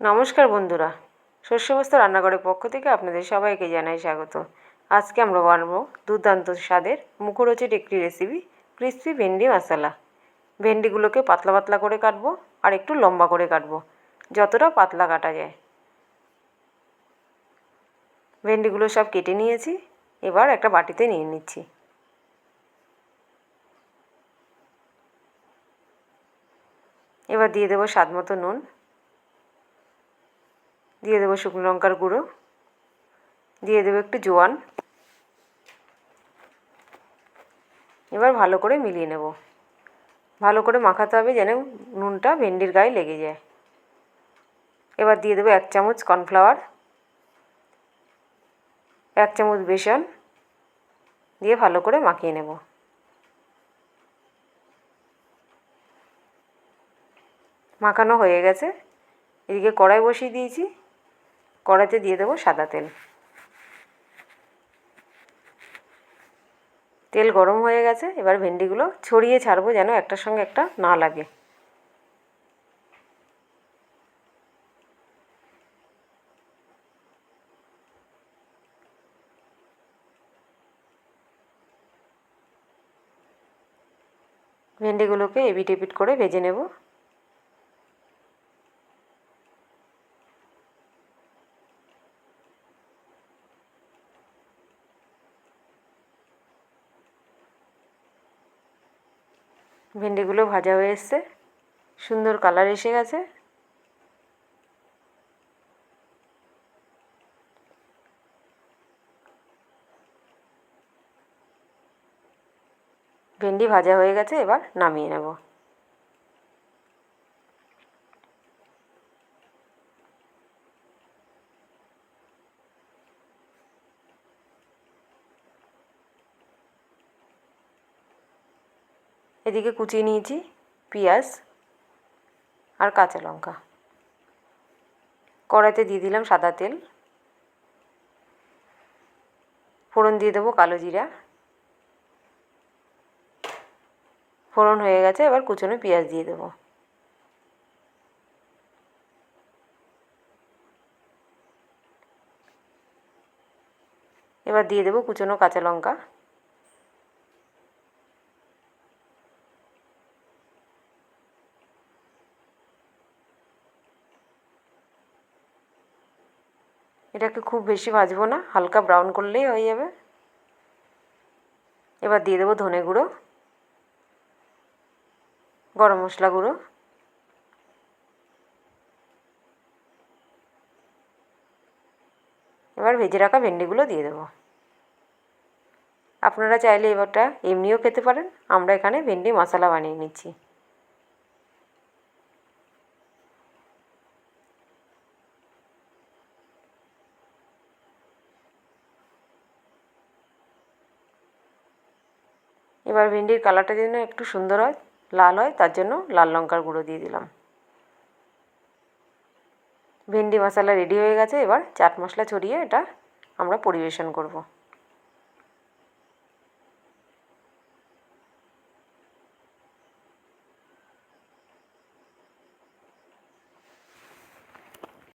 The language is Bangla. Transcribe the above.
নমস্কার বন্ধুরা। শস্যবস্ত রান্নাঘরের পক্ষ থেকে আপনাদের সবাইকে জানাই স্বাগত। আজকে আমরা বানাবো দুর্দান্ত স্বাদের মুখরোচক একটি রেসিপি ক্রিসপি ভেন্ডি মশলা ভেন্ডিগুলোকে পাতলা পাতলা করে কাটবো আর একটু লম্বা করে কাটবো, যতটা পাতলা কাটা যায়। ভেন্ডিগুলো সব কেটে নিয়েছি, এবার একটা বাটিতে নিয়ে নিচ্ছি। এবার দিয়ে দেবো স্বাদ মতো নুন দিয়ে দেবো শুকনো লঙ্কার গুঁড়ো। দিয়ে দেবো একটু জোয়ান। এবার ভালো করে মিলিয়ে নেব। ভালো করে মাখাতে হবে যেন নুনটা ভেন্ডির গায়ে লেগে যায়। এবার দিয়ে দেবো এক চামচ কর্নফ্লাওয়ার, এক চামচ বেসন দিয়ে ভালো করে মাখিয়ে নেব। মাখানো হয়ে গেছে। এদিকে কড়াই বসিয়ে দিয়েছি। কড়াইতে দিয়ে দেবো সাদা তেল। তেল গরম হয়ে গেছে, এবার ভেন্ডিগুলো ছড়িয়ে ছাড়বো যেন একটার সঙ্গে একটা না লাগে। ভেন্ডিগুলোকে এপিট এপিট করে ভেজে নেব। ভেন্ডিগুলো ভাজা হয়ে এসছে। সুন্দর কালার এসে গেছে। ভেন্ডি ভাজা হয়ে গেছে, এবার নামিয়ে নেব। এদিকে কুচিয়ে নিয়েছি, পেঁয়াজ আর কাঁচা লঙ্কা। কড়াইতে দিয়ে দিলাম সাদা তেল। ফোড়ন দিয়ে দেবো কালো জিরা। ফোড়ন হয়ে গেছে, এবার কুচনো পেঁয়াজ দিয়ে দেবো। এবার দিয়ে দেবো কুচনো কাঁচা লঙ্কা। এটাকে খুব বেশি ভাজবো না, হালকা ব্রাউন করলেই হয়ে যাবে। এবার দিয়ে দেবো ধনে গুঁড়ো, গরম মশলা গুঁড়ো। এবার ভেজে রাখা ভেন্ডিগুলো দিয়ে দেবো। আপনারা চাইলে এবারটা এমনিও খেতে পারেন, আমরা এখানে ভেন্ডি মশলা বানিয়ে নিচ্ছি। এবার ভেন্ডির কালারটা যেন একটু সুন্দর হয়, লাল হয়, তার জন্য লাল লঙ্কার গুঁড়ো দিয়ে দিলাম। ভেন্ডি মশলা রেডি হয়ে গেছে, এবার চাট মশলা ছড়িয়ে এটা আমরা পরিবেশন করব।